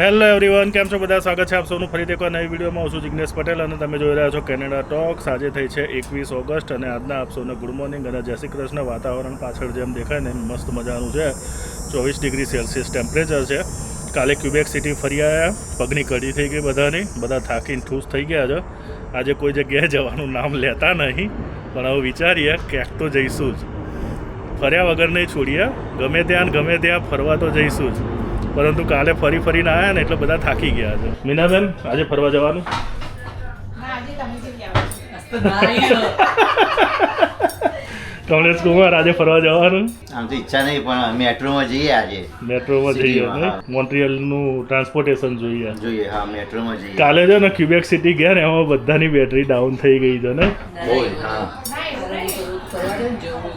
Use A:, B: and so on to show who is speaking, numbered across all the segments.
A: Hello everyone કેમ છો? બધા સ્વાગત છે આપ સૌનું ફરીથી એકવાર નવી વિડીયોમાં. હું છું જિજ્ઞેશ પટેલ અને તમે જોઈ રહ્યા છો કેનેડા ટોક્સ આજે થઈ છે એકવીસ ઓગસ્ટ અને આજના આપ સૌને ગુડ મોર્નિંગ અને જય શ્રી કૃષ્ણ. વાતાવરણ પાછળ જેમ દેખાય ને મસ્ત મજાનું છે. ચોવીસ ડિગ્રી સેલ્સિયસ ટેમ્પરેચર છે. કાલે ક્યુબેક સિટી ફરી આવ્યા પગની કડી થઈ ગઈ બધાની. બધા થાકીને ઠૂસ થઈ ગયા છે. આજે કોઈ જગ્યાએ જવાનું નામ લેતા નહીં, પણ હવે વિચારીએ ક્યાંક તો જઈશું જ. ફર્યા વગર નહીં છોડીએ. ગમે ત્યાં ગમે ત્યાં ફરવા તો જઈશું જ. પરંતુ કાલે ફરી ફરીને આવ્યા ને એટલે બધા થાકી ગયા છે. મીનાબેન આજે ફરવા જવાનું?
B: ના, આજે તમે જઈ આવો.
A: કમલેશ કુમાર આજે ફરવા જવાનું?
C: આમ તો ઈચ્છા નહીં પણ મેટ્રોમાં જઈએ આજે.
A: મેટ્રોમાં જઈએ ને. મોન્ટ્રિયલનું ટ્રાન્સપોર્ટેશન જોઈએ.
C: જોઈએ હા મેટ્રોમાં જઈએ.
A: કાલે છે ને ક્યુબેક સિટી ગયા ને એમાં બધાની બેટરી ડાઉન થઈ ગઈ છે ને?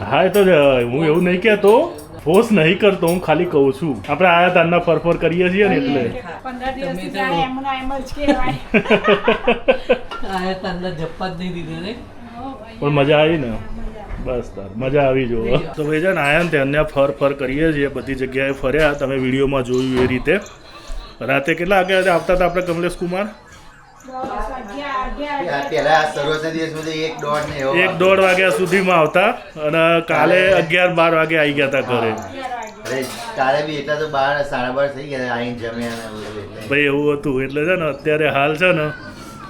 C: હા.
A: એ તો હું એવું નહીં કહેતો. ફોર્સ નહીં કરતો હું ખાલી કહું છું. આપણે આયા તારના ફરફર કરીએ છીએ ને એટલે.
B: પંદર દિવસથી
D: તમે તો-
B: એમ જ કહેવાય.
D: આ તમને જપ્પા જ નહીં દીધો ને.
A: પણ મજા આવી ને? બસ તાર. મજા આવી જો તો ભાઈ છે ને આયા ને ત્યાં ફર ફર કરીએ છીએ બધી જગ્યાએ ફર્યા. તમે વિડીયોમાં જોયું એ રીતે. રાતે કેટલા વાગે આવતા હતા આપણે કમલેશ કુમાર?
C: એક દોઢ
A: વાગ્યા. સુધીમાં આવતા અને કાલે અગિયાર બાર વાગે આવી ગયા હતા ઘરે.
B: અગિયાર વાગે.
C: અરે કાલે બી એટલા તો બાર સાડા બાર થઈ ગયા આઈને જમ્યા ને બધું એટલે.
A: ભાઈ એવું હતું. એટલે છે ને અત્યારે હાલ છે ને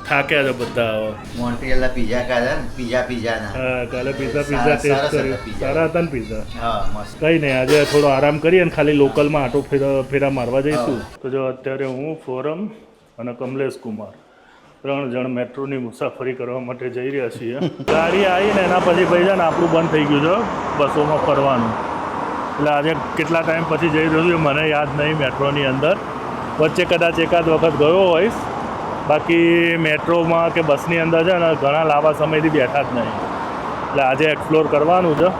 A: થાક્યા છે બધા હવે.
C: મોન્ટ્રિયલના પીઝા ખાધા ને પીઝા પીઝાના.
A: હા કાલે પીઝા પીઝા ટેસ્ટ
C: હતા
A: સારા હતા ને પીઝા?
C: હા મસ્ત.
A: કઈ નહીં આજે થોડો આરામ કરીએ ને ખાલી લોકલમાં આટો ફેરા ફેરા મારવા જઈશું. તો જો અત્યારે હું ફોરમ અને કમલેશ કુમાર. ત્રણ જણ મેટ્રોની મુસાફરી કરવા માટે જઈ રહ્યા છીએ. ગાડી આવીને એના પછી ભાઈ છે ને આપણું બંધ થઈ ગયું છે બસોમાં ફરવાનું. એટલે આજે કેટલા ટાઈમ પછી જઈ રહ્યો છું મને યાદ નહીં મેટ્રોની અંદર. વચ્ચે કદાચ એકાદ વખત ગયો હોઈશ. બાકી મેટ્રોમાં કે બસની અંદર છે ને ઘણા લાંબા સમયથી બેઠા જ નહીં. એટલે આજે એક્સપ્લોર કરવાનું છે.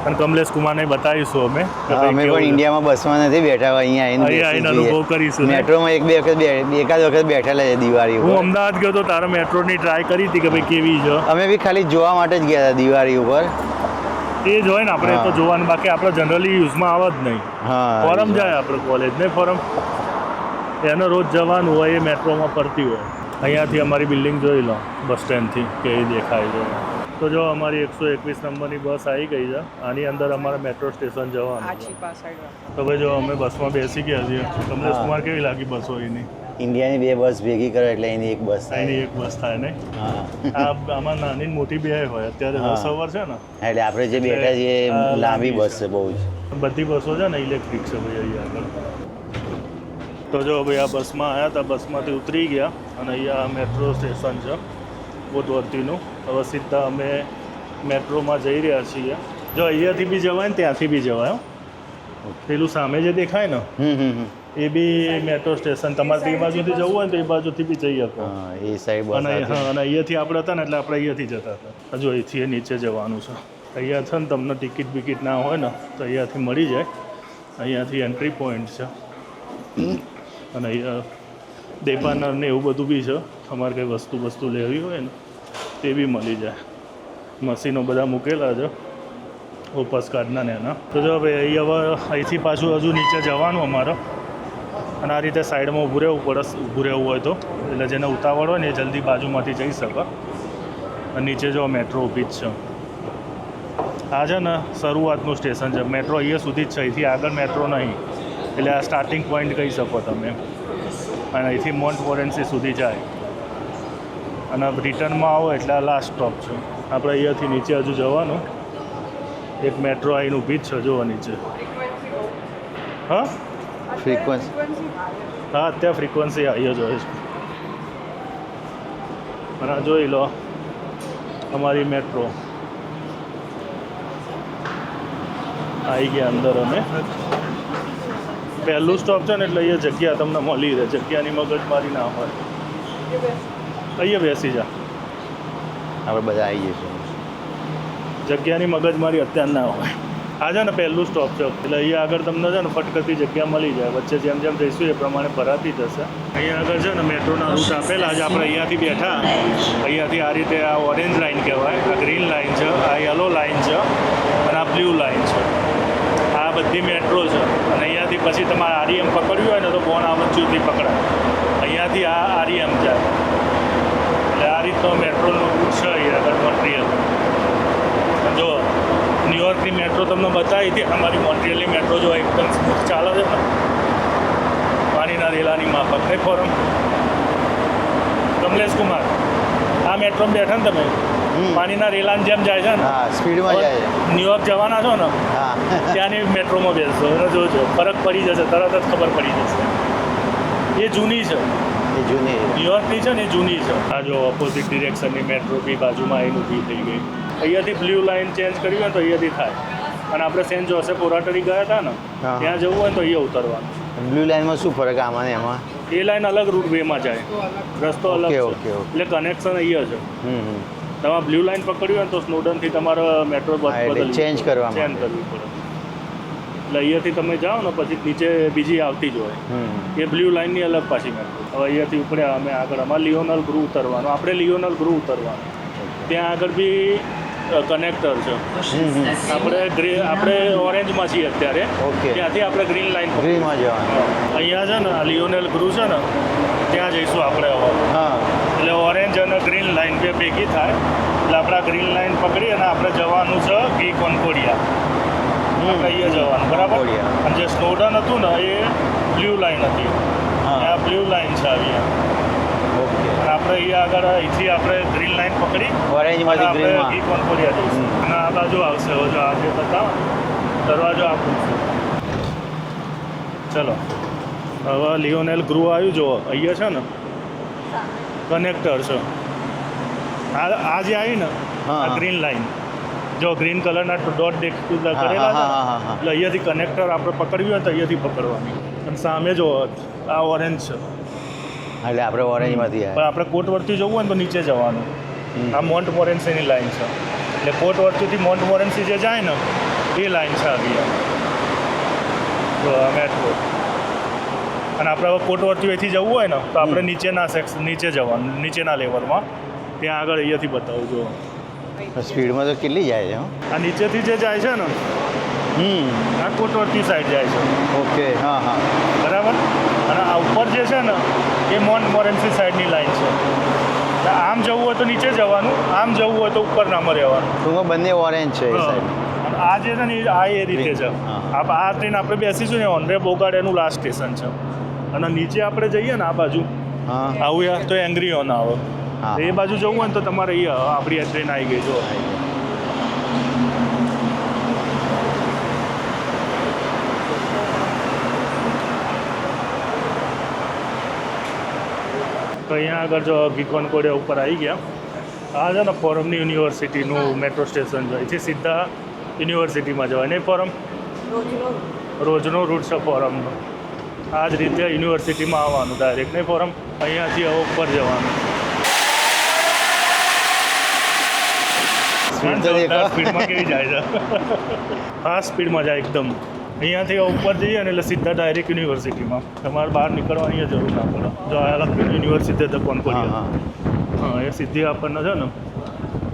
A: અને કમલેશ કુમારને બતાવીશું અમે
E: અમે પણ ઇન્ડિયામાં બસમાં નથી બેઠા અહીંયા આવીને
A: આવીને અનુભવ કરીશું
E: મેટ્રોમાં એક બે વખત બે- એકાદ વખત બેઠેલા છે દિવાળી
A: હું અમદાવાદ ગયો તો તારે મેટ્રોની ટ્રાય કરી હતી કે ભાઈ કેવી છે?
E: અમે બી ખાલી જોવા માટે જ ગયા હતા દિવાળી ઉપર.
A: એ જ હોય ને આપણે તો જોવાનું બાકી આપણે જનરલી યુઝમાં આવે જ નહીં.
E: હા
A: ફોરમ જાય આપણે કોલેજ ને ફોરમ. એનો રોજ જવાનું હોય એ મેટ્રોમાં ફરતી હોય. અહીંયાથી અમારી બિલ્ડિંગ જોઈ લો બસ સ્ટેન્ડથી કેવી દેખાય છે. તો જો અમારી એકસો એકવીસ નંબરની બસ આવી ગઈ છે. આની અંદર અમારે મેટ્રો સ્ટેશન જવાનું તો ભાઈ જો અમે બસમાં બેસી ગયા છીએ.
E: તમને.
A: કુમાર કેવી લાગી બસો એની?
E: ઇન્ડિયાની બે બસ ભેગી કરો એટલે એની એક બસ
A: એની
E: થાય
A: એક બસ થાય નહીં
E: હા.
A: આ આમાં નાની મોટી બે હોય. અત્યારે. દસ અવર છે ને?
E: એટલે આપણે જે બેઠા છીએ લાંબી
A: લાંબી
E: બસ
A: છે.
E: છે બહુ જ.
A: બધી બસો છે ને ઇલેક્ટ્રિક છે ભાઈ અહીંયા આગળ. તો જો ભાઈ આ બસમાં આવ્યા હતા. બસમાંથી ઉતરી ગયા અને અહીંયા મેટ્રો સ્ટેશન છે. બોટવર્તીનું હવે સીધા અમે મેટ્રોમાં જઈ રહ્યા છીએ. જો અહીંયાથી બી જવાય ને ત્યાંથી બી જવાય પેલું સામે જે દેખાય ને. એ બી મેટ્રો સ્ટેશન. તમારે એ બાજુથી જવું હોય ને તો એ બાજુથી બી જઈ શકો.
E: એ સાઈડ
A: અને હા અને અહીંયાથી આપણે હતા ને એટલે આપણે અહીંયાથી જતા હતા. હજુ અહીંથી એ નીચે જવાનું છે. અહીંયા છે ને તમને ટિકિટ બિકિટ ના હોય ને તો અહીંયાથી મળી જાય. અહીંયાથી એન્ટ્રી પોઈન્ટ છે. અને અહીંયા દેપાનર ને એવું બધું બી છે. તમારે કંઈ વસ્તુ વસ્તુ લેવી હોય ને તે બી મળી જાય. મશીનો બધા મૂકેલા છે. ઓપસ કાર્ડના ને એના. તો જો ભાઈ અહીં હવે અહીંથી પાછું હજુ નીચે જવાનું અમારે. અને આ રીતે સાઈડમાં ઊભું રહેવું પડે, ઊભું રહેવું હોય તો. એટલે જેને ઉતાવળ હોય ને એ જલ્દી બાજુમાંથી જઈ શકે. અને નીચે જો મેટ્રો ઊભી જ છે. આ છે ને શરૂઆતનું સ્ટેશન છે. મેટ્રો અહીંયા સુધી જ છે. અહીંથી આગળ મેટ્રો નહીં. એટલે આ સ્ટાર્ટિંગ પોઈન્ટ કહી શકો તમે. અને અહીંથી મોન્ટ વોરેન્સી સુધી જાય. અને રિટર્નમાં આવો એટલે આ લાસ્ટ સ્ટોપ છે. આપણે અહીંયાથી નીચે હજુ જવાનું. એક મેટ્રો આવીને ઊભી જ છે જોવા નીચે. હા?
E: ફ્રીક્વન્સી
A: હા અત્યારે ફ્રીક્વન્સી આવી જોઈએ છે. અને જોઈ લો અમારી મેટ્રો આવી ગયા અંદર અમે. પહેલું સ્ટોપ છે ને એટલે અહીંયા જગ્યા તમને મળી રહે. જગ્યાની મગજમારી ના હોય. અહીંયા બેસી જા.
E: આપણે બધા આવી જઈશું.
A: જગ્યાની મગજમારી અત્યારે ના હોય. આ છે ને પહેલું સ્ટોપ છે. એટલે અહીંયા આગળ તમને છે ને ફટકતી જગ્યા મળી જાય. વચ્ચે જેમ જેમ જઈશું એ પ્રમાણે ભરાતી જશે. અહીંયા આગળ છે ને મેટ્રોના રૂટ આપેલા. છે આપણે અહીંયાથી બેઠા. અહીંયાથી આ રીતે આ ઓરેન્જ લાઇન કહેવાય. આ ગ્રીન લાઇન છે. આ યલો લાઇન છે. અને આ બ્લુ લાઇન છે. આ બધી મેટ્રો છે. અને અહીંયાથી પછી તમારે આરઈએમ પકડ્યું હોય ને તો બોનાવંચુથી પકડાય. અહીંયાથી આ આરઈએમ જાય. એટલે મેટ્રોનું રૂટ છે અહીંયા આગળ મોન્ટ્રિયલ જો ન્યુયોર્કની મેટ્રો તમને બતાવી હતી અમારી મોન્ટ્રીયલની મેટ્રો જો એકદમ સ્મૂથ ચાલે છે ને પાણીના રેલાની માફક નહીં ફોરમ કમલેશ કુમાર આ મેટ્રોમાં બેઠા ને તમે? પાણીના રેલાની જેમ જાય છે ને?
E: સ્પીડમાં જાય.
A: ન્યુયોર્ક જવાના છો ને ત્યાંની મેટ્રોમાં બેસશો અને જોજો ફરક પડી જશે તરત જ ખબર પડી જશે. એ જૂની છે.
E: એ જૂની
A: ન્યુયોર્કની છે ને એ જૂની છે. આ જો ઓપોઝિટ ડિરેક્શનની મેટ્રો બી બાજુમાં આવીને ઊભી થઈ ગઈ. અહીંયાથી બ્લુ લાઇન ચેન્જ કરવી હોય તો અહીંયાથી થાય. અને આપણે સેન્ટ જોસેફ ઓરાટરી ગયા હતા ને ત્યાં જવું હોય તો અહીંયા ઉતરવાનું.
E: બ્લુ લાઇનમાં શું ફરક આમાં એમાં?
A: એ લાઈન અલગ રૂટ વેમાં જાય. રસ્તો અલગ છે. એટલે કનેક્શન અહીંયા છે તમારે બ્લુ લાઇન પકડ્યું હોય ને તો સ્નોડનથી તમારે મેટ્રો બસ
E: change કરવા
A: ચેન્જ કરવી પડે. એટલે અહીંયાથી તમે જાઓ ને પછી નીચે બીજી આવતી જ હોય. એ બ્લુ લાઇનની અલગ પાછી મેટ્રો હવે અહીંયાથી ઉપડ્યા અમે આગળ અમારે લિયોનલ ગ્રુ ઉતરવાનું. આપણે લિયોનલ ગ્રુ ઉતરવાનું. ત્યાં આગળ બી કનેક્ટર છે. આપણે ગ્રે આપણે ઓરેન્જમાં છીએ અત્યારે.
E: ઓકે.
A: ત્યાંથી આપણે ગ્રીન લાઇન
E: ગ્રીનમાં જવાનું.
A: અહીંયા છે ને લિયોનેલ ગ્રુ છે ને ત્યાં જઈશું આપણે હવે.
E: હા.
A: એટલે ઓરેન્જ અને ગ્રીન લાઇન બે ભેગી થાય. એટલે આપણે ગ્રીન લાઇન પકડી અને આપણે જવાનું છે ઘી કોન્કોડિયા. આપણે અહીંયા જવાનું બરાબર. અને જે સ્નોડન હતું ને એ બ્લુ લાઇન હતી. આ બ્લુ લાઇન છે આવી.
E: ઓકે.
A: અને આપણે એ આગળ અહીંથી આપણે ગ્રીન લાઇન પકડી
E: ઓરેન્જમાંથી
A: આપણે ગી કોન્કોડિયા જઈશું. અને આ બાજુ આવશે હવે જો આજે હતા દરવાજો આપણું છે ચલો. હવે લિયોનેલ ગ્રુ આવ્યું જુઓ અહીંયા છે ને? કનેક્ટર છે. આ આજે જે આવી ને. Green line. જો ગ્રીન કલરના ડોટ દેખ
E: હા,
A: કરેલા છે
E: હા, હા, હા, હા.
A: એટલે અહીંયાથી કનેક્ટર આપણે પકડવી હોય તો અહીંયાથી પકડવાની. અને સામે જો આ ઓરેન્જ છે.
E: એટલે આપણે ઓરેન્જમાંથી
A: પણ આપણે કોટ વર્તી જવું હોય તો નીચે જવાનું. આ મોન્ટ મોરેન્સીની લાઈન છે. એટલે કોટ વર્તીથી મોન્ટ મોરેન્સી જે જાય ને એ લાઈન છે આવી આ મેટ્રો અને આપણે હવે કોટ વર્તી અહીંથી જવું હોય ને તો આપણે નીચેના સેક્સ નીચે જવાનું નીચેના લેવલમાં ત્યાં આગળ અહીંયાથી બતાવું જો
E: સ્પીડમાં તો કેટલી જાય છે હો?
A: આ નીચેથી જે જાય છે ને
E: હમ.
A: આ કોટવર્તી સાઈડ જાય છે.
E: ઓકે હા હા.
A: બરાબર? અને આ ઉપર જે છે ને એ મોન્ટ મોરેન્સી સાઈડની લાઈન છે. એટલે આમ જવું હોય તો નીચે જવાનું આમ જવું હોય તો ઉપર નામાં રહેવાનું.
E: ટૂંકમાં બંને ઓરેન્જ છે એ સાઈડ
A: અને આ જે છે ને એ આ એ રીતે છે.
E: હા.
A: આ આ ટ્રેન આપણે બેસીશું ને ઓનરે બોગાડ એનું લાસ્ટ સ્ટેશન છે. અને નીચે આપણે જઈએ ને આ બાજુ.
E: હા.
A: આવું યાર તો એંગ્રી ઓન આવે. એ બાજુ જવું હોય ને તો તમારે અહીંયા આપણી આ ટ્રેન આવી ગઈ જો. તો અહીંયા આગળ જો ભીકોન કોડિયા ઉપર આવી ગયા. આ છે ને ફોરમની યુનિવર્સિટીનું મેટ્રો સ્ટેશન જાય છે સીધા યુનિવર્સિટીમાં જવાય નહીં ફોરમ? રોજનો રૂટ છે ફોરમનો આ જ રીતે યુનિવર્સિટીમાં આવવાનું ડાયરેક્ટ નહીં ફોરમ? અહીંયાથી ઉપર જવાનું.
E: સ્પીડ તો દેખો
A: સ્પીડમાં કેવી જાય છે? હા સ્પીડમાં જાય એકદમ. અહીંયાથી ઉપર જઈએ ને એટલે સીધા ડાયરેક્ટ યુનિવર્સિટીમાં તમારે બહાર નીકળવાની જરૂર ના પડે. જો આ લખ્યું યુનિવર્સિટી
E: તો
A: ફોન
E: હા
A: હા. એ સીધી આપણને છે ને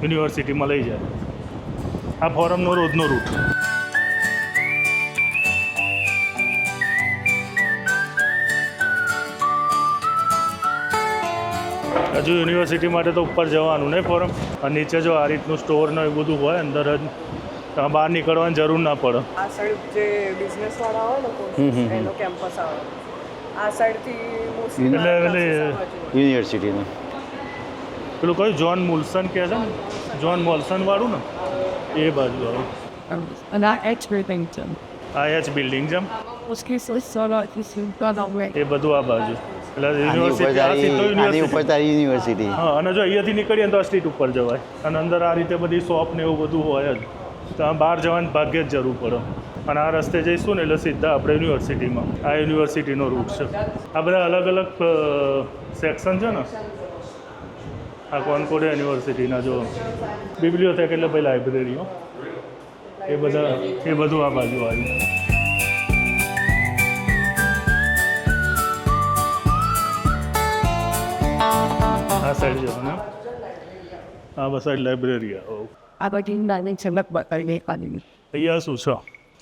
A: યુનિવર્સિટીમાં લઈ જાય. આ ફોરમનો રોજનો રૂટ હજુ યુનિવર્સિટી માટે તો ઉપર જવાનું નહીં ફોરમ અને નીચે જો આ રીતનું સ્ટોર ને એ બધું હોય અંદર જ બહાર નીકળવાની જરૂર ના પડે.
F: આ સાઈડ જે બિઝનેસ વાળા હોય ને. એનો કેમ્પસ આવે. આ સાઈડથી
A: એટલે- એટલે-
E: યુનિવર્સિટીનું.
A: પેલું કયું? જોન મુલ્સન કહે છે ને? જોન મોલ્સન વાળું ને? એ બાજુ વાળું
B: અને everything.
A: આ એચ બિલ્ડિંગ છે
B: આ એચ બિલ્ડિંગ છે
A: એ બધું આ બાજુ. એટલે યુનિવર્સિટી
E: આની ઉપર તારી યુનિવર્સિટી
A: હા અને જો અહીંયાથી નીકળીએ તો આ સ્ટ્રીટ ઉપર જવાય. અને અંદર આ રીતે બધી શોપ ને એવું બધું હોય જ. તો આ બહાર જવાની ભાગ્યે જ જરૂર પડે. અને આ રસ્તે જઈશું ને એટલે સીધા આપણે યુનિવર્સિટીમાં આ યુનિવર્સિટીનો રૂટ છે. આ બધા અલગ અલગ સેક્શન છે ને? આ કોનકોડ યુનિવર્સિટીના જો બિબ્લિયોથેક એટલે ભાઈ લાઇબ્રેરીઓ એ બધા એ બધું આ બાજુ આવ્યું આ સાઈડ જવાનું? આ બસ સાઈડ લાઇબ્રેરી
B: આ in Chennai, but I
A: અહીંયા શું છે?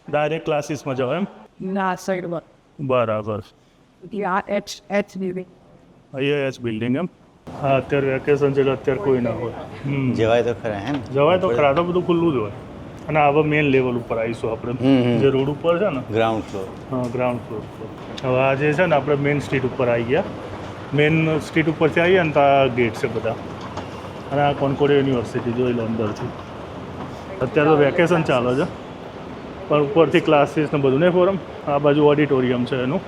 A: ડાયરેક્ટ ક્લાસીસમાં જાઓ એમ?
B: ના સાઈડમાં
A: બરાબર.
B: આ એચ એચ બિલ્ડિંગ
A: અહીંયા એચ બિલ્ડિંગ એમ? હા અત્યારે વેકેશન છે અત્યારે કોઈ ના હોય.
E: જવાય તો ખરા એમ.
A: જવાય તો ખરા તો બધું ખુલ્લું જ હોય. અને હવે મેઇન લેવલ ઉપર આવીશું આપણે. જે રોડ ઉપર છે ને?
E: ગ્રાઉન્ડ ફ્લોર
A: હા ગ્રાઉન્ડ ફ્લોર ઉપર. હવે આ જે છે ને આપણે મેઇન સ્ટ્રીટ ઉપર આવી ગયા. મેઇન સ્ટ્રીટ ઉપરથી આવીએ ને તો આ ગેટ છે બધા. અને આ કોનકોડ યુનિવર્સિટી જોઈ લો અંદરથી. અત્યારે તો વેકેશન ચાલે છે. પણ ઉપરથી ક્લાસીસ ને બધું નહીં ફોરમ આ બાજુ ઓડિટોરિયમ છે એનું.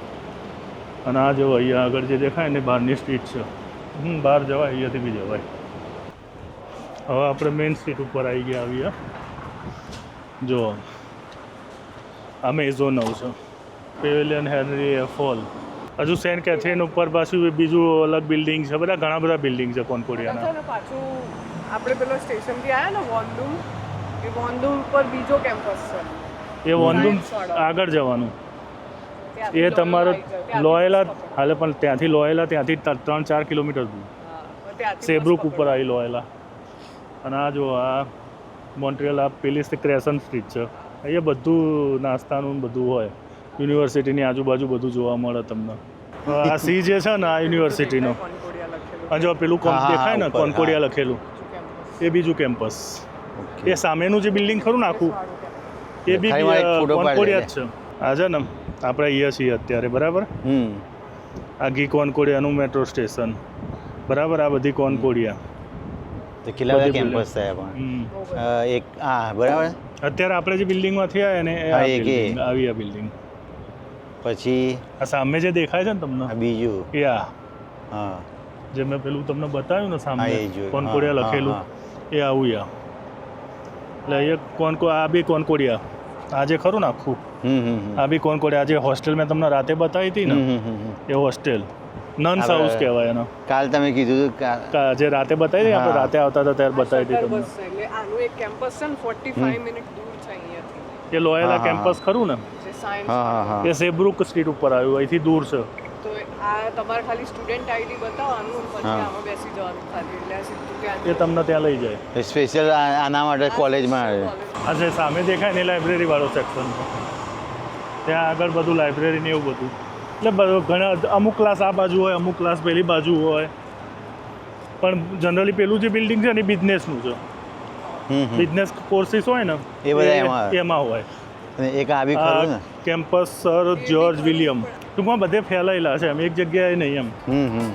A: અને આ જો અહીંયા આગળ જે દેખાય ને બહારની સ્ટ્રીટ છે. હમ, બહાર જવાય, અહીંયાથી બી જવાય. હવે આપણે મેઇન સ્ટ્રીટ ઉપર આવી ગયા આવીએ. જો આ મેઝોનવ છે. પેવેલિયન હેનરી એ હોલ હજુ સેન્ટ કેથરીન ઉપર પાછું બીજું અલગ બિલ્ડિંગ છે બધા ઘણા બધા બિલ્ડિંગ છે કોનકોડિયાના.
F: પાછું આપણે પેલો સ્ટેશનથી આવ્યા ને વોન્ડુમ એ વોન્ડુમ ઉપર બીજો કેમ્પસ છે.
A: એ વોન્ડુમ આગળ જવાનું. એ તમારો લોયેલા હાલે પણ ત્યાંથી લોયેલા ત્યાંથી ત્રણ ચાર કિલોમીટર દૂર. સેબ્રુક ઉપર આવી લોયેલા. અને આ જો આ મોન્ટ્રિયલ આ પેલી ક્રેસન સ્ટ્રીટ છે. અહીંયા બધું નાસ્તાનું બધું હોય. યુનિવર્સિટીની આજુબાજુ બધું જોવા મળે તમને. આ સી જે છે ને આ યુનિવર્સિટીનો.
F: કોન્કોડિયા
A: જો પેલું દેખાય ને કોનકોડિયા લખેલું. એ બીજું કેમ્પસ. એ સામેનું જે બિલ્ડિંગ ખરું ને આખું એ બી કોન્કોડિયા જ છે. આ છે ને આપણે અહીંયા છીએ અત્યારે બરાબર?
E: હમ.
A: આ ઘી કોનકોડિયાનું મેટ્રો સ્ટેશન. બરાબર? આ બધી કોનકોડિયા
E: તો કેટલા કેમ્પસ થયા પણ. એક હા બરાબર?
A: અત્યારે આપણે જે બિલ્ડિંગમાંથી આવ્યા ને આ આવી આ બિલ્ડિંગ.
E: પછી
A: આ સામે જે દેખાય છે ને તમને?
E: આ બીજું.
A: યા.
E: હા.
A: જે મેં પેલું તમને બતાવ્યું ને સામે. કોન્કોડિયા લખેલું એ આવું યા. એટલે એ કોનકો આ બી કોનકોડિયા આજે જે ખરું ને આખું?
E: હમ હમ હમ.
A: આ બી કોનકોડિયા આજે હોસ્ટેલ મેં તમને રાતે બતાવી હતી ને. એ હોસ્ટેલ. નન્સ
E: આપણે-
A: હાઉસ કહેવાય એનો.
E: કાલ તમે કીધું
A: જે રાતે બતાવી હતી આપણે. રાતે આવતા હતા ત્યારે બતાવી હતી તમને.
F: એટલે આનું એક કેમ્પસ છે ને 45 મિનિટ દૂર છે અહીંયાથી.
A: એ લોયેલા કેમ્પસ ખરું ને?
E: હા હા હા.
A: એ સેબ્રુક સ્ટ્રીટ ઉપર આવ્યું અહીંથી દૂર છે.
F: તો આ તમારે ખાલી સ્ટુડન્ટ આઈડી બતાવવાનું પછી
E: હા.
F: આમાં બેસી જવાનું ખાલી. એટલે
A: એ તમને ત્યાં લઈ જાય.
E: સ્પેશિયલ આના માટે કોલેજમાં આવે.
A: આ જે સામે દેખાય ને લાઇબ્રેરી વાળો સેક્શન ત્યાં આગળ બધું લાઇબ્રેરી ને એવું બધું. એટલે બધું ઘણા અમુક ક્લાસ આ બાજુ હોય અમુક ક્લાસ પેલી બાજુ હોય. પણ જનરલી પેલું જે બિલ્ડિંગ છે ને એ બિઝનેસનું છે. બિઝનેસ કોર્સીસ હોય ને
E: એ બધા એમાં
A: એમાં હોય.
E: અને એક આવી ખરું ને.
A: Campus Sir George William. ટૂંકમાં બધે ફેલાયેલા છે એમ એક જગ્યાએ નહીં એમ.
E: હમ હમ.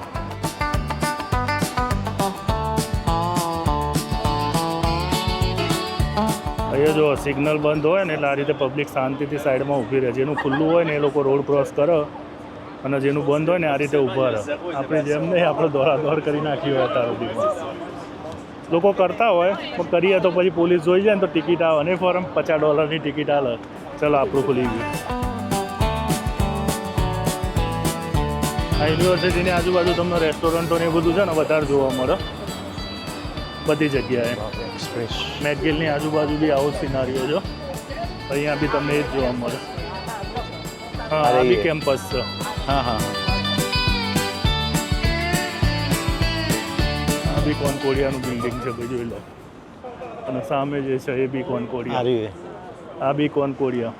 A: અહીંયા જો સિગ્નલ બંધ હોય ને એટલે આ રીતે પબ્લિક શાંતિથી સાઈડમાં ઊભી રહે. જેનું ખુલ્લું હોય ને એ લોકો રોડ ક્રોસ કરે અને જેનું બંધ હોય ને આ રીતે ઊભા રહે. આપણે જેમ નહીં આપણે દોડા દોડ કરી નાખી હોય અત્યાર સુધીમાં લોકો કરતા હોય પણ કરીએ તો પછી પોલીસ જોઈ જાય ને તો ટિકિટ આવે. અને ફોરમ પચાસ ડોલરની ટિકિટ આવે ચલો આપણું ખુલી ગયું. આ યુનિવર્સિટીની આજુબાજુ તમને રેસ્ટોરન્ટો ને બધું છે ને વધારે જોવા મળે. બધી જગ્યાએ. મેટગિલની આજુબાજુ બી આવો સિનારીઓ જો અહીંયા બી તમને એ જ જોવા મળે. હા આ બી કેમ્પસ છે.
E: હા હા.
A: આ કોન કોરિયાનું બિલ્ડિંગ છે ભાઈ જોઈ લો. અને સામે જે છે એ બી કોન
E: કોરિયા
A: આ બી કોન્કોડિયા.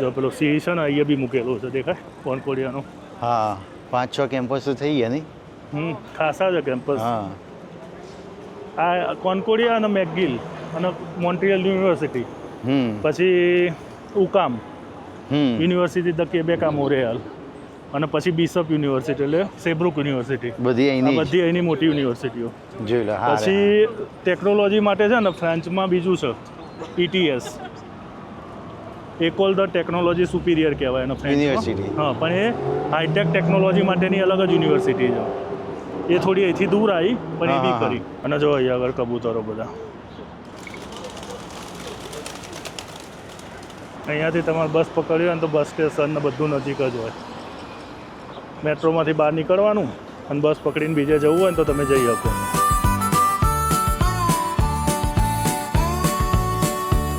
A: જો પેલો સી છે ને અહીંયા બી મૂકેલો છે દેખાય? કોન્કોડિયાનો.
E: હા પાંચ છ કેમ્પસ તો થઈ ગયા નહીં?
A: હમ ખાસા છે કેમ્પસ
E: હા.
A: આ કોનકોડિયા અને મેકગિલ અને મોન્ટ્રિયલ યુનિવર્સિટી. પછી ઉકામ. યુનિવર્સિટી ધ કેબેકા મોરેલ અને પછી બિશપ યુનિવર્સિટી એટલે સેબ્રુક યુનિવર્સિટી
E: બધી અહીંની
A: બધી અહીંની મોટી યુનિવર્સિટીઓ પછી ટેકનોલોજી માટે છે ને ફ્રાન્સમાં બીજું છે ETS Ecole de Technologie Superieure કહેવાય એનો
E: યુનિવર્સિટી
A: હા પણ એ હાઈટેક ટેકનોલોજી માટેની અલગ જ યુનિવર્સિટી છે. એ થોડી અહીંથી દૂર આવી પણ એ બી કરી અને જો અહીંયા આગળ કબૂતરો બધા. અહીંયાથી તમારે બસ પકડ્યો હોય ને તો બસ સ્ટેશન ને બધું નજીક જ હોય. મેટ્રોમાંથી બહાર નીકળવાનું અને બસ પકડીને બીજે જવું હોય ને તો તમે જઈ શકો.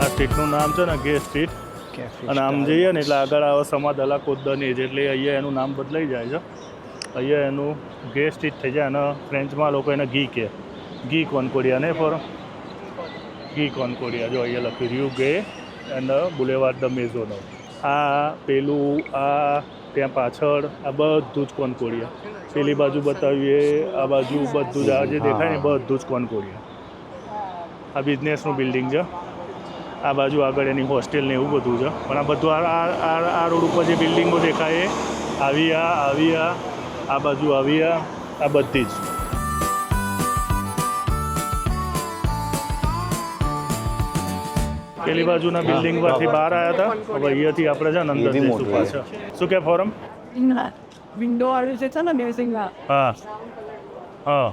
A: આ સ્ટ્રીટનું નામ છે ને ગે સ્ટ્રીટ. અને આમ જઈએ ને એટલે આગળ આવે સમાદ અલા કોદની એટલે અહીંયા એનું નામ બદલાઈ જાય છે. અહીંયા એનું ગે સ્ટ્રીટ થઈ જાય અને ફ્રેન્ચમાં લોકો એને ઘી કહે. ઘી કોનકોડિયા ને ફોર? ઘી કોનકોડિયા જો અહીંયા લખ્યું રહ્યું ગે એન્ડ બુલેવાર્ડ ધ મેઝોનો આ પેલું આ ત્યાં પાછળ આ બધું જ કોનકોડિયા પેલી બાજુ બતાવીએ, આ બાજુ બધું જ, આ જે દેખાય ને બધું જ કોનકોડિયા આ બિઝનેસનું બિલ્ડિંગ છે. આ બાજુ આગળ એની હોસ્ટેલ ને એવું બધું છે. પણ આ બધું આ, આ- આ રોડ ઉપર જે બિલ્ડિંગો દેખાય આવી આ આવી આ બાજુ આવી આ બધી જ. પેલી બાજુના બિલ્ડિંગમાંથી બહાર આવ્યા હતા. હવે અહીંયાથી આપણે છે ને અંદર જઈશું પાછા. શું કે ફોરમ?
B: વિન્ડો આવે છે છે ને બેસિંગના
A: હા. હા.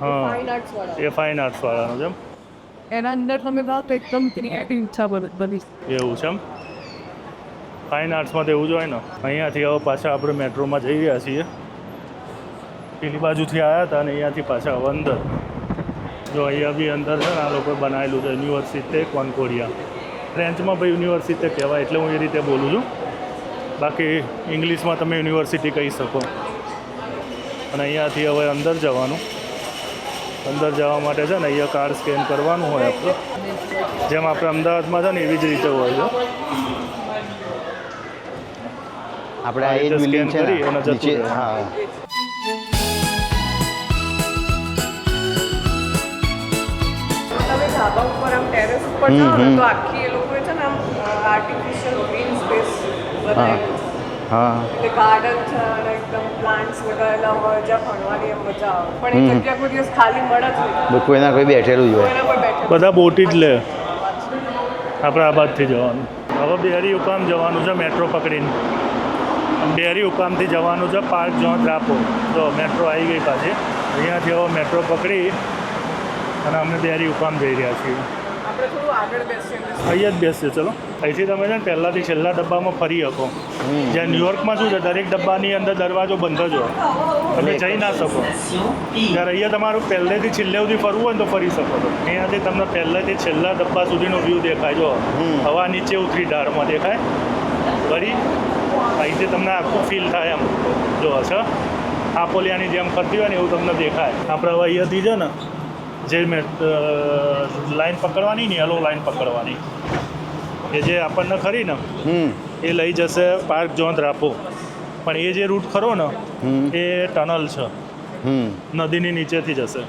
A: હા. એ ફાઇન આર્ટ્સ વાળાનો છે
B: એના અંદર તમે જાઓ તો એકદમ ક્રિએટિવ ઈચ્છા બધી
A: એવું છે એમ? ફાઇન આર્ટ્સમાં તો એવું જ હોય ને. અહીંયાથી હવે પાછા આપણે મેટ્રોમાં જઈ રહ્યા છીએ. પેલી બાજુથી આવ્યા હતા અને અહીંયાથી પાછા હવે અંદર. જો અહીંયા બી અંદર છે ને આ લોકોએ બનાવેલું છે યુનિવર્સિટી કોન્કોડિયા ફ્રેન્ચમાં ભાઈ યુનિવર્સિટી કહેવાય એટલે હું એ રીતે બોલું છું. બાકી ઇંગ્લિશમાં તમે યુનિવર્સિટી કહી શકો. અને અહીંયાથી હવે અંદર જવાનું. અંદર જવા માટે છે ને અહીંયા કાર્ડ સ્કેન કરવાનું હોય આપણે. જેમ આપણે અમદાવાદમાં છે ને એવી જ રીતે હોય છે.
E: આપણે
A: scan કરી અને જતું
E: હા.
F: ધાબા ઉપર આમ ટેરેસ ઉપર જાઓ ને તો આખી એ લોકોએ છે ને આમ આર્ટિફિશિયલ ગ્રીન સ્પેસ બનાવેલું.
E: હા.
F: એટલે ગાર્ડન છે અને એકદમ પ્લાન્ટ્સ લગાવેલા હોય જ્યાં ભણવાની એમ મજા આવે. પણ એ જગ્યા કોઈ દિવસ ખાલી મળે જ નહીં.
E: કોઈ ના કોઈ બેઠેલું જ હોય.
A: બધા બોટી જ લે. આપણે આ બાજથી જવાનું. હવે બેરી ઉકામ જવાનું છે મેટ્રો પકડીને. બેરી ઉકામથી જવાનું છે પાર્ક જોન રાપો તો મેટ્રો આવી ગઈ પાછી. અહીંયાથી હવે મેટ્રો પકડી અને અમે બેરી ઉકામ જઈ રહ્યા છીએ.
F: આપણે થોડું આગળ બેસીએ
A: અહીંયા જ બેસીએ ચલો. અહીંથી તમે છે ને પહેલાંથી છેલ્લા ડબ્બામાં ફરી શકો. જ્યાં ન્યુયોર્કમાં શું છે દરેક ડબ્બાની અંદર દરવાજો બંધ જ હોય. તમે જઈ ના શકો. જ્યારે અહીંયા તમારું પહેલેથી છેલ્લે સુધી ફરવું હોય ને તો ફરી શકો છો. અહીંયાથી તમને પહેલેથી છેલ્લા ડબ્બા સુધીનો વ્યૂ દેખાય. જો હવા નીચે ઉતરી ઢાળમાં દેખાય. ફરી અહીંથી તમને આખું ફીલ થાય એમ. જો હશે આપોલિયાની જેમ ફરતી હોય ને એવું તમને દેખાય. આપણે હવે અહીંયાથી છે ને જે મેં લાઈન પકડવાની ને યલો લાઈન પકડવાની. એ જે આપણને ખરી ને એ લઈ જશે પાર્ક જોન રાપો. પણ એ જે રૂટ ખરો ને એ ટનલ છે. નદીની નીચેથી જશે.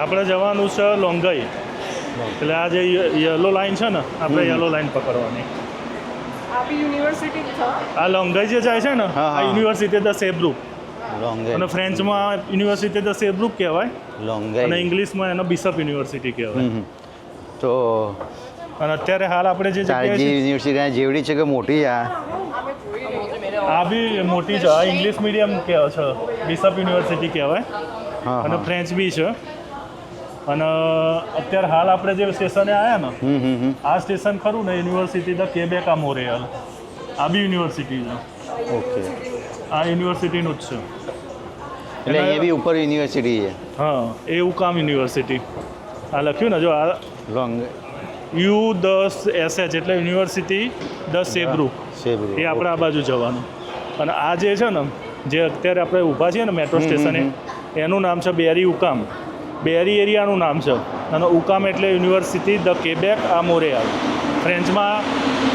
A: આપણે જવાનું છે લોંગાઈ. એટલે આ જે યલો લાઈન છે ને આપણે યલો લાઈન પકડવાની.
F: આ બી યુનિવર્સિટી
A: આ લોંગાઈ જે જાય છે ને
E: હા,
A: આ યુનિવર્સિટી ધ સેબ્રુક અને ફ્રેન્ચમાં યુનિવર્સિટી ધ સેબ્રુક કહેવાય.
E: લોંગ
A: અને ઇંગ્લિશમાં એનો બિશપ યુનિવર્સિટી કહેવાય.
E: તો
A: અને અત્યારે હાલ આપણે જે જગ્યાએ
E: યુનિવર્સિટી જેવડી છે કે મોટી આ?
A: આ બી મોટી છે. ઇંગ્લિશ મીડિયમ કહેવાય છે. બિશપ યુનિવર્સિટી કહેવાય. અને ફ્રેન્ચ બી છે. અને અત્યારે હાલ આપણે જે સ્ટેશને આવ્યા ને આ સ્ટેશન ખરું ને યુનિવર્સિટી ધ કેબેક આ મોરેલ આ બી યુનિવર્સિટી છે.
E: ઓકે.
A: આ યુનિવર્સિટીનું જ છે.
E: એટલે અહીંયા બી ઉપર યુનિવર્સિટી છે.
A: હા એવું કામ યુનિવર્સિટી આ લખ્યું ને જો આ
E: લોંગ
A: યુ દસ એસ એચ એટલે યુનિવર્સિટી ધ સેબ્રુ.
E: સેબ્રુ.
A: એ આપણે આ બાજુ જવાનું. અને આ જે છે ને જે અત્યારે આપણે ઊભા છીએ ને મેટ્રો સ્ટેશને એનું નામ છે બેરી ઉકામ. બેરી એરિયાનું નામ છે. અને ઉકામ એટલે યુનિવર્સિટી ધ કેબેક આ મોરેલ ફ્રેન્ચમાં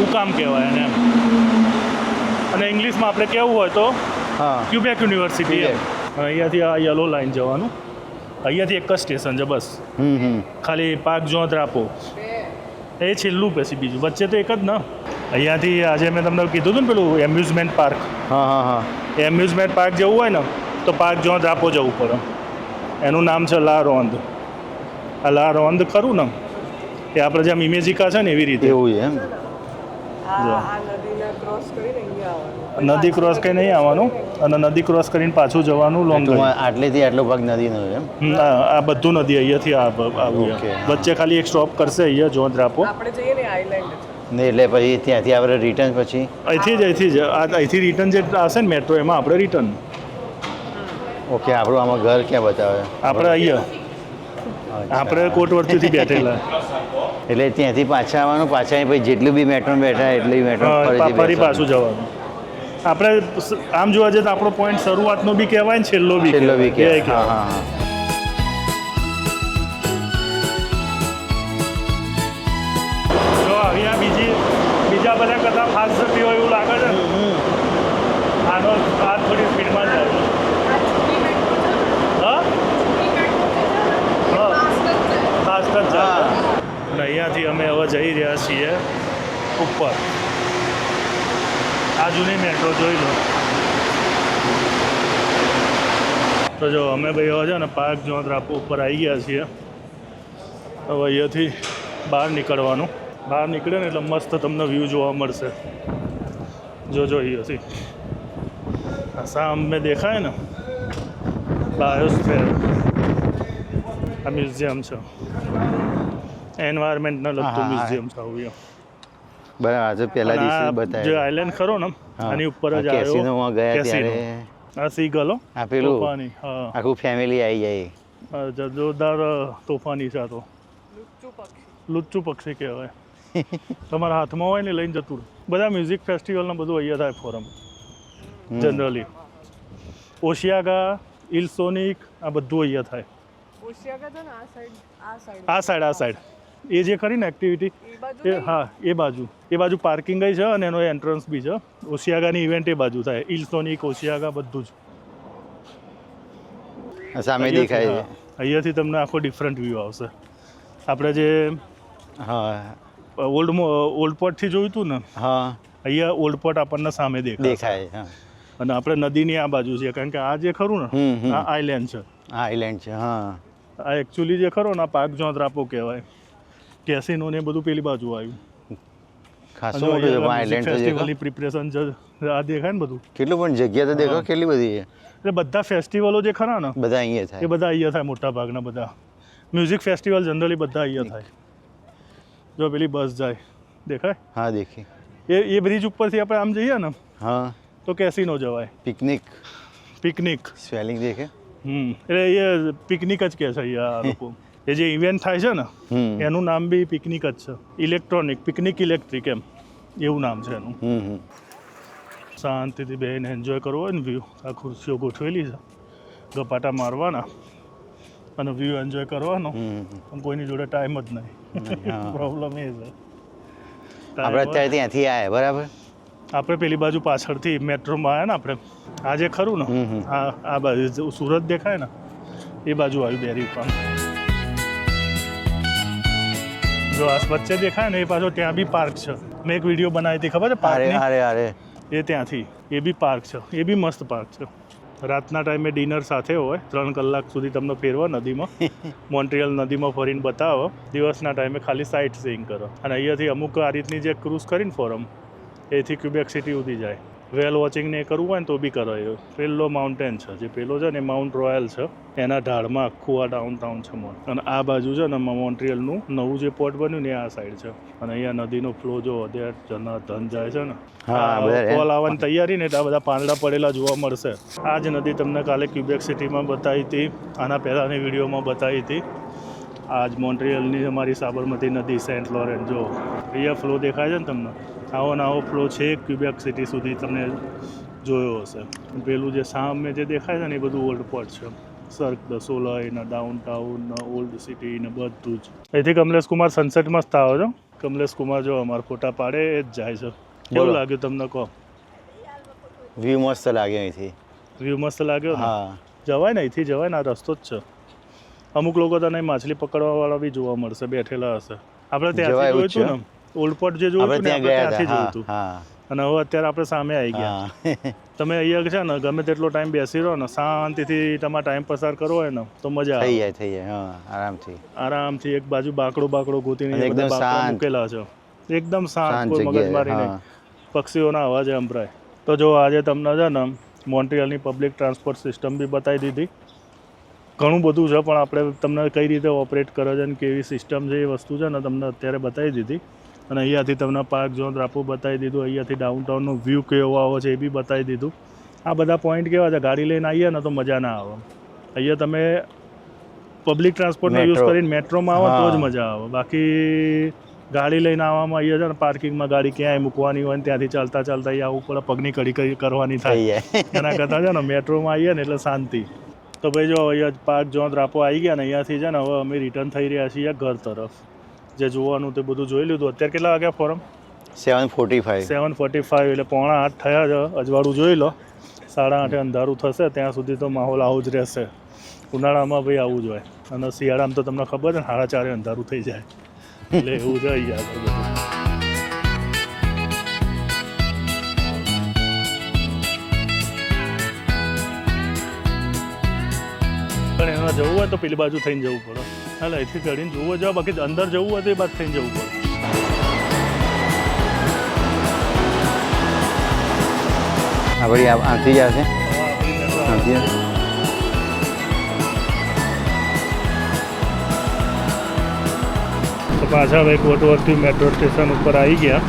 A: ઉકામ કહેવાય એને એમ. અને ઇંગ્લિશમાં આપણે કહેવું હોય તો
E: હા.
A: ક્યુબેક યુનિવર્સિટી અહીંયાથી આ યલો લાઈન જવાનું. અહીંયાથી એક જ સ્ટેશન છે બસ. ખાલી પાર્ક જોત રાખો. એ છેલ્લું પછી બીજું. વચ્ચે તો એક જ ને. અહીંયાથી આજે મેં તમને કીધું હતું ને પેલું એમ્યુઝમેન્ટ પાર્ક
E: હા હા હા.
A: એમ્યુઝમેન્ટ પાર્ક જવું હોય ને તો પાર્ક જોત રાખો જવું પડે. એનું નામ છે લા રોંધ આ લા રોંધ ખરું ને? એ આપણે જેમ ઇમેજિકા છે ને એવી રીતે.
E: એવું એમ.
A: નદી ક્રોસ કરીને નહીં આવવાનું અને નદી ક્રોસ કરીને પાછું જવાનું લોંગ
E: આટલેથી આટલો ભાગ નદીનો છે એમ?
A: આ બધું નદી અહીંયાથી આવ્યું વચ્ચે ખાલી એક સ્ટોપ કરશે અહીંયા જોત રાપો.
F: આપણે જઈએ ને આઈલેન્ડ
E: ને એટલે પછી ત્યાંથી આપણે રિટર્ન પછી?
A: અહીંથી જ અહીંથી જ. આ અહીંથી રિટર્ન જે આવશે ને મેટ્રો એમાં આપણે રિટર્ન
E: ઓકે આપણું આમાં ઘર ક્યાં બતાવે?
A: આપણે અહીંયા.
E: અચ્છા.
A: કોટ કોટવર્તીથી બેઠેલા.
E: એટલે ત્યાંથી પાછા આવવાનું પાછા અહીં પછી જેટલું બી મેટ્રો બેઠા એટલી મેટ્રો
A: ફરી પાછું જવાનું. આપણે આમ જોવા જઈએ તો આપણો પોઈન્ટ શરૂઆતનો બી કહેવાય ને છેલ્લો બી
E: છેલ્લો બી
A: કહેવાય.
E: હા હા.
A: ગયા છીએ ઉપર. આ જૂની મેટ્રો જોઈ લો. તો જો અમે ભાઈ હવે છે ને પાર્ક જોત રાપો ઉપર આવી ગયા છીએ. હવે અહીંયાથી બહાર નીકળવાનું. બહાર નીકળે ને એટલે મસ્ત તમને વ્યૂ જોવા મળશે. જોજો અહીંયાથી. સામે દેખાય ને બાયોસ્ફેર આ મ્યુઝિયમ છે. એન્વાયરમેન્ટને લગતું
E: હા, હા.
A: મ્યુઝિયમ છે આવું
E: બરાબર આ તો પહેલા દિવસે
A: બતાવ્યું. જે આઈલેન્ડ ખરો ને આની ઉપર જ
E: આ
A: આવ્યો.
E: કેસિનોમાં ગયા ત્યારે.
A: આ સીગલો
E: આ પેલું.
A: તોફાની હા.
E: આખું ફેમિલી આવી જાય.
A: આ જોરદાર તોફાની છે આ તો.
F: લુચ્ચુ પક્ષી.
A: લુચ્ચું પક્ષી કહેવાય. તમારા હાથમાં હોય ને લઈને જતું રહે. બધા મ્યુઝિક ફેસ્ટિવલ ને બધું અહીંયા થાય ફોરમ જનરલી ઓશિયાગા ઇલસોનિક આ બધું અહીંયા થાય.
F: ઓશિયાગા છે આ સાઈડ આ સાઈડ
A: આ સાઈડ આ સાઈડ એ જે ખરી ને એક્ટિવિટી
F: એ?
A: હા એ બાજુ. એ બાજુ પાર્કિંગ છે અને એનો એન્ટ્રન્સ બી છે. ઓશિયાગાની ઇવેન્ટ એ બાજુ થાય. ઇલ્સોનિક ઓશિયાગા બધું જ.
E: સામે દેખાય
A: છે. અહીંયાથી તમને આખો ડિફરન્ટ વ્યૂ આવશે. આપણે જે
E: હા.
A: ઓલ્ડ ઓલ્ડ પોર્ટથી જોયું હતું ને?
E: હા.
A: અહીંયા ઓલ્ડ પોર્ટ આપણને સામે દેખાય
E: દેખાય હા.
A: અને આપણે નદીની આ બાજુ છે કારણ કે આ જે ખરું ને. આ આઈલેન્ડ છે.
E: આઈલેન્ડ છે હા.
A: આ એકચ્યુઅલી જે ખરો ને આ પાક જોંતરાપો કહેવાય. કેસિનો ને એ બધું પેલી બાજુ આવ્યું
E: ખાસું મોટું છે આઈલેન્ડ તો દેખો
A: ફેસ્ટિવલની પ્રિપરેશન આ દેખાય ને બધું
E: કેટલું પણ જગ્યા તો દેખો કેટલી બધી છે
A: એટલે બધા ફેસ્ટિવલો જે ખરા ને
E: બધા અહીંયા
A: એ
E: થાય
A: બધા અહીંયા થાય મોટા ભાગના બધા મ્યુઝિક ફેસ્ટિવલ જનરલી બધા અહીંયા થાય જો પેલી બસ જાય દેખાય
E: હા દેખી
A: એ એ બ્રિજ ઉપરથી આપણે આમ જઈએ ને
E: હા
A: તો કેસિનો જવાય
E: પિકનિક
A: પિકનિક
E: સ્વેલિંગ દેખે
A: હમ એટલે એ પિકનિક જ કહે છે અહીંયા આ લોકો એ જે ઇવેન્ટ થાય છે ને એનું નામ બી પિકનિક જ છે. ઇલેક્ટ્રોનિક પિકનિક ઇલેક્ટ્રિક એમ. એવું નામ છે એનું. શાંતિથી બેન એન્જોય કરવો હોય ને વ્યૂ આ ખુરશીઓ ગોઠવેલી છે. ગપાટા મારવાના અને વ્યૂ એન્જોય કરવાનો. પણ કોઈની જોડે ટાઈમ જ નહીં. પ્રોબ્લેમ એ છે.
E: આપણે અત્યારે ત્યાંથી આવ્યા બરાબર?
A: આપણે પેલી બાજુ પાછળથી મેટ્રોમાં આવ્યા ને આપણે. આજે ખરું ને. આ આ બાજુ સુરત દેખાય ને એ બાજુ આવ્યું બેરી ઉપર. જો આ વચ્ચે દેખાય ને એ પાછો ત્યાં બી પાર્ક છે. મેં એક વીડિયો બનાવી હતી ખબર છે? પાર્ક
E: અરે અરે.
A: એ ત્યાંથી. એ બી પાર્ક છે. એ બી મસ્ત પાર્ક છે. રાતના ટાઈમે ડિનર સાથે હોય. ત્રણ કલાક સુધી તમને ફેરવો નદીમાં. મોન્ટ્રિયલ નદીમાં ફરીને બતાવો. દિવસના ટાઈમે ખાલી સાઇટ સીઈંગ કરો. અને અહીંયાથી અમુક આ રીતની જે ક્રૂઝ કરીને ફોરમ એથી ક્યુબેક સિટી સુધી જાય. વેલ વોચિંગ ને એ કરવું હોય ને તો બી કરાય. પેલો માઉન્ટેન છે. જે પેલો છે ને એ માઉન્ટ રોયલ છે. એના ઢાળમાં આખું આ ડાઉન ટાઉન છે મોન અને આ બાજુ છે ને મોન્ટ્રિયલનું નવું જે પોર્ટ બન્યું ને આ સાઈડ છે. અને અહીંયા નદીનો ફ્લો જો અત્યારે જના ધન જાય છે ને. કોલ આવવાની તૈયારી ને એટલે આ બધા પાંદડા પડેલા જોવા મળશે. આ જ નદી તમને કાલે ક્યુબેક સિટીમાં બતાવી હતી. આના પહેલાંની વિડીયોમાં બતાવી હતી. આજ મોન્ટ્રિયલની અમારી સાબરમતી નદી સેન્ટ લોરેન્ટ જો અહીંયા ફ્લો દેખાય છે ને તમને? આવો ને આવો ફ્લો છે ક્યુબેક સિટી સુધી તમને જોયો હશે. પેલું જે સામે જે દેખાય છે ને એ બધું ઓલ્ડ પોર્ટ છે. સર્ક ધ સોલય ને ડાઉન ટાઉન ને ઓલ્ડ સિટી ને બધું જ. અહીંથી કમલેશ કુમાર સનસેટમાં જ આવો છો? કમલેશ કુમાર જો અમારા ફોટા પાડે એ જ જાય છે. કેવું લાગ્યું તમને કહો?
E: વ્યૂ મસ્ત લાગે અહીંથી.
A: વ્યૂ મસ્ત લાગ્યો
E: હા.
A: જવાય ને અહીંથી જવાય ને આ રસ્તો જ છે. અમુક લોકો તને માછલી પકડવા વાળા બી જોવા મળશે બેઠેલા હશે. આપણે ત્યાંથી જોયું હતું ને? ઓલપટ જે જોયું હતું ને
E: ત્યાં
A: આપણે ત્યાંથી જોયું
E: હતું
A: અને હવે અત્યારે આપણે સામે આવી ગયા. તમે અહીંયા છે ને ગમે તેટલો ટાઈમ બેસી રહો ને શાંતિથી તમારે ટાઈમ પસાર કરવો હોય ને તો મજા
E: થઈ જાય થઈ જાય આરામથી.
A: આરામથી એક બાજુ બાકડો બાકડો ગોતીને
E: એકદમ.
A: મૂકેલા છે. એકદમ શાંત કોઈ મગજમારી નહીં. પક્ષીઓના અવાજે સંભળાય. તો જો આજે તમને છે ને મોન્ટ્રિયલની પબ્લિક ટ્રાન્સપોર્ટ સિસ્ટમ બી બતાવી દીધી. ઘણું બધું છે પણ આપણે તમને કઈ રીતે ઓપરેટ કરે છે અને કેવી સિસ્ટમ છે એ વસ્તુ છે ને તમને અત્યારે બતાવી દીધી. અને અહીંયાથી તમને પાર્ક ઝોન રાપુ બતાવી દીધું અહીંયાથી ડાઉનટાઉનનો વ્યૂ કેવો આવો છે એ બી બતાવી દીધું. આ બધા પોઈન્ટ કેવા છે ગાડી લઈને આવીએ ને તો મજા ના આવે. અહીંયા તમે પબ્લિક ટ્રાન્સપોર્ટનો યુઝ કરીને મેટ્રોમાં આવો તો જ મજા આવે. બાકી ગાડી લઈને આવવામાં અહીંયા છે ને પાર્કિંગમાં ગાડી ક્યાંય મૂકવાની હોય ને ત્યાંથી ચાલતા ચાલતા અહીંયા આવવું પડે પગની કડી કડી કરવાની થાય. એના કરતાં છે ને મેટ્રોમાં આવીએ ને એટલે શાંતિ. તો ભાઈ જો અહીંયા પાર્ક જો દ્રાપો આવી ગયા ને અહીંયાથી છે ને હવે અમે રિટર્ન થઈ રહ્યા છીએ ઘર તરફ. જે જોવાનું તે બધું જોઈ લીધું. અત્યારે કેટલા વાગ્યા forum
E: seven forty five
A: seven forty five એટલે પોણા આઠ થયા છે. અજવાળું જોઈ લો. સાડા આઠે અંધારું થશે. ત્યાં સુધી તો માહોલ આવું જ રહેશે. ઉનાળામાં ભાઈ આવું જ હોય. અને શિયાળામાં તો તમને ખબર છે ને સાડા ચારે અંધારું થઈ જાય. એટલે એવું છે અહીંયા સ્ટેશનમાં જવું હોય તો પેલી બાજુ થઈને જવું પડે. હાલ અહીંથી ચડીને જવું હોય જાઓ. બાકી અંદર જવું હોય તો એ બાજુ થઈને જવું પડે.
E: આ વળી આથી જ આવશે આથી.
A: તો પાછા હવે કોટવર્તી મેટ્રો સ્ટેશન ઉપર આવી ગયા.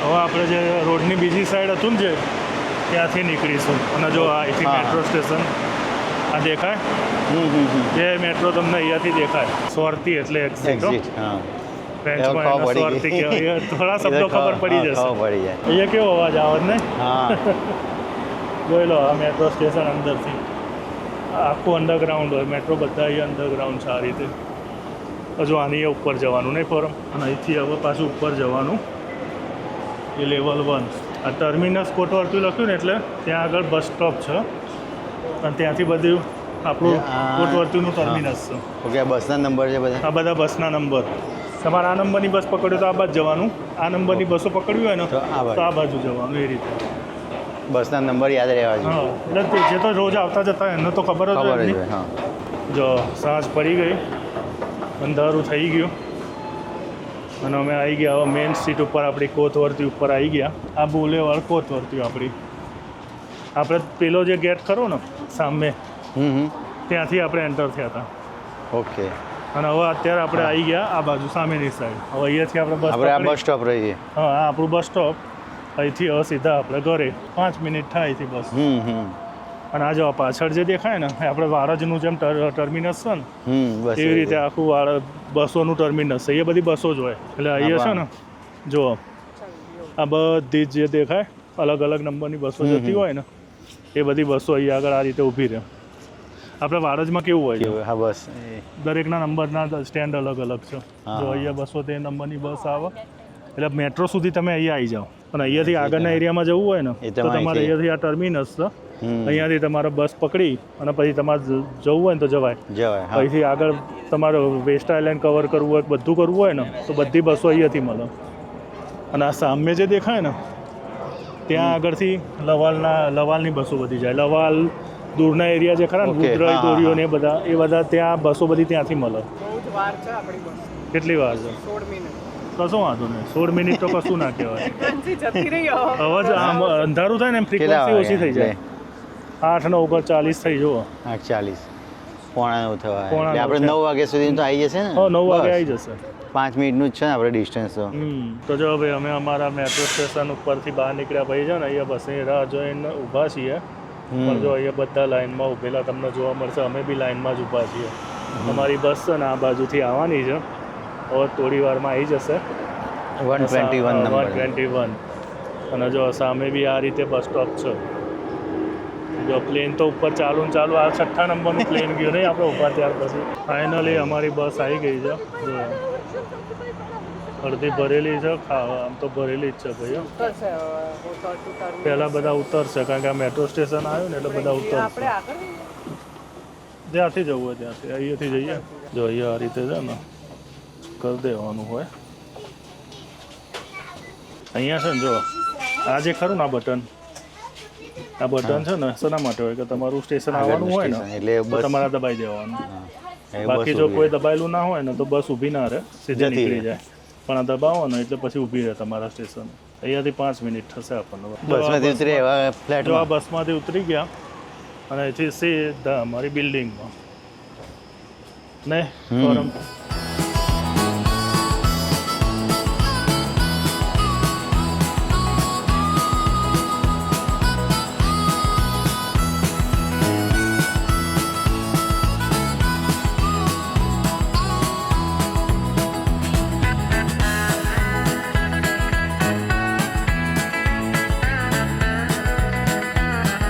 A: હવે આપણે જે રોડની બીજી સાઈડ હતું ને જે ત્યાંથી નીકળીશું. અને જો આ અહીંથી મેટ્રો સ્ટેશન આ દેખાય? જે મેટ્રો તમને અહીંયાથી દેખાય. સોરતી એટલે એક્ઝિટ એ થોડા શબ્દો ખબર પડી જશે. અહીંયા કેવો અવાજ આવે ને? જોઈ લો આ મેટ્રો સ્ટેશન અંદરથી. આખું અંડરગ્રાઉન્ડ હોય. મેટ્રો બધા અહીંયા અંડરગ્રાઉન્ડ છે આ રીતે. હજુ આની ઉપર જવાનું નહીં ફોરમ. અને અહીંથી હવે પાછું ઉપર જવાનું. એ લેવલ વન આ ટર્મિનસ કોટવર્તી લખ્યું ને એટલે ત્યાં આગળ બસ સ્ટોપ છે. અને ત્યાંથી બધું આપણું કોટવર્તીનું ટર્મિનસ છે.
E: ઓકે આ બસના નંબર છે બધા?
A: આ બધા બસના નંબર તમારે આ નંબરની બસ પકડ્યો તો આ બાજુ જવાનું. આ નંબરની બસો પકડવી હોય ને
E: તો આ બાજુ.
A: જવાનું એ રીતે.
E: બસના નંબર યાદ રહેવા જોઈએ
A: એટલે જે તો રોજ આવતા જતા એમને તો ખબર જ હોય
E: જો
A: સાંજ પડી ગઈ અંધારું થઈ ગયું. અને અમે આવી ગયા હવે મેઇન સીટ ઉપર આપણી કોતવર્તી ઉપર આવી ગયા. આ બોલેવાળ કોતવર્તી આપણી. આપણે પેલો જે ગેટ ખરો ને સામે ત્યાંથી આપણે એન્ટર થયા હતા.
E: ઓકે.
A: અને હવે અત્યારે આપણે આવી ગયા આ બાજુ સામેની સાઈડ હવે અહીંયાથી આપણે બસ
E: આપણે આ બસ સ્ટોપ રહીએ.
A: હા આ આપણું બસ સ્ટોપ અહીંથી હવે સીધા આપણે ઘરે પાંચ મિનિટ થાય અહીંથી બસ અને આ જો પાછળ જે દેખાય ને આપણે વારજનું જેમ ટર્મિનસ છે ને એવી રીતે આખું વાળ બસોનું ટર્મિનસ છે. એ બધી બસો જ હોય. એટલે અહીંયા છે ને જુઓ. આ બધી જ જે દેખાય અલગ અલગ નંબરની બસો જતી હોય ને એ બધી બસો અહીંયા આગળ આ રીતે ઊભી રહે. આપણે વારજમાં કેવું હોય? છે
E: હા બસ.
A: દરેકના નંબરના સ્ટેન્ડ અલગ અલગ છે. જો અહીંયા બસો તે નંબરની બસ આવે. એટલે મેટ્રો સુધી તમે અહીંયા આવી જાઓ. અને અહીંયાથી આગળના એરિયામાં જવું હોય ને તો
E: તમારે
A: તમારે અહીંયાથી આ ટર્મિનસ છે. અહીંયાથી તમારે બસ પકડી અને પછી તમારે જવું હોય ને તો જવાય.
E: જવાય
A: અહીંથી આગળ તમારે વેસ્ટ આઇલેન્ડ કવર કરવું હોય બધું કરવું હોય ને તો બધી બસો અહીંયાથી મળે. અને આ સામે જે દેખાય ને ત્યાં આગળથી લવાલના લવાલની બસો બધી જાય. લવાલ દૂરના એરિયા જે ખરા ને ઉધરાઈ દોરીઓ ને બધા એ બધા ત્યાં બસો બધી ત્યાંથી મળે. કેટલી વાર છે? કશું વાંધો નહીં. સોળ મિનિટ તો કશું ના કહેવાય. અવાજ અંધારું થાય ને એમ ફ્રીક્વન્સી ઓછી થઈ જાય. આઠ નવ ઉપર ચાલીસ થઈ જુઓ.
E: આઠ ચાલીસ. પોણા નવ થવા
A: પોણા
E: આપણે
A: નવ
E: નવ વાગ્યા સુધી તો આવી જશે ને?
A: નવ વાગે આવી જશે.
E: પાંચ મિનિટનું જ છે ને આપણે ડિસ્ટન્સ તો.
A: તો જો ભાઈ અમે અમારા મેટ્રો સ્ટેશન ઉપરથી બહાર નીકળ્યા ભાઈ છે ને અહીંયા બસની રાહ જોઈને ઊભા છીએ. પણ જો અહીંયા બધા લાઇનમાં ઊભેલા તમને જોવા મળશે અમે બી લાઇનમાં જ ઊભા છીએ. અમારી બસ છે ને આ બાજુથી આવવાની છે. હવે થોડી વારમાં આવી જશે.
E: One twenty one
A: one twenty one અને જો સામે બી આ રીતે બસ સ્ટોપ છે. જો પ્લેન તો ઉપર ચાલુ ને ચાલુ આ છઠ્ઠા નંબરનું પ્લેન ગયું નહીં આપણે ઊભા ત્યાર પછી. ફાઇનલી અમારી બસ આવી ગઈ છે. અડધી ભરેલી છે ખાવા આમ તો ભરેલી જ છે ભાઈ. પહેલાં બધા ઉતરશે કારણ કે આ મેટ્રો સ્ટેશન આવ્યું ને એટલે બધા
F: આપણે
A: ઉતરશે જ્યાંથી જવું હોય ત્યાંથી અહીંયાથી જઈએ. જો અહીંયા આ રીતે છે ને કરી દેવાનું હોય. અહીંયા છે ને જો આ જે ખરું ને આ બટન આ બટન છે ને શેના માટે હોય? કે તમારું સ્ટેશન આવવાનું હોય ને
E: એટલે
A: તમારા દબાઈ દેવાનું. બાકી જો કોઈ દબાયેલું ના હોય ને તો બસ ઊભી ના રહે સીધી નીકળી જાય. પણ આ દબાવો ને એટલે પછી ઊભી રહે તમારા સ્ટેશન. અહીંયાથી પાંચ મિનિટ થશે આપણને.
E: બસમાંથી ઉતરે
A: આ બસમાંથી ઉતરી ગયા અને સીધા અમારી બિલ્ડિંગમાં. ને. ફોરમ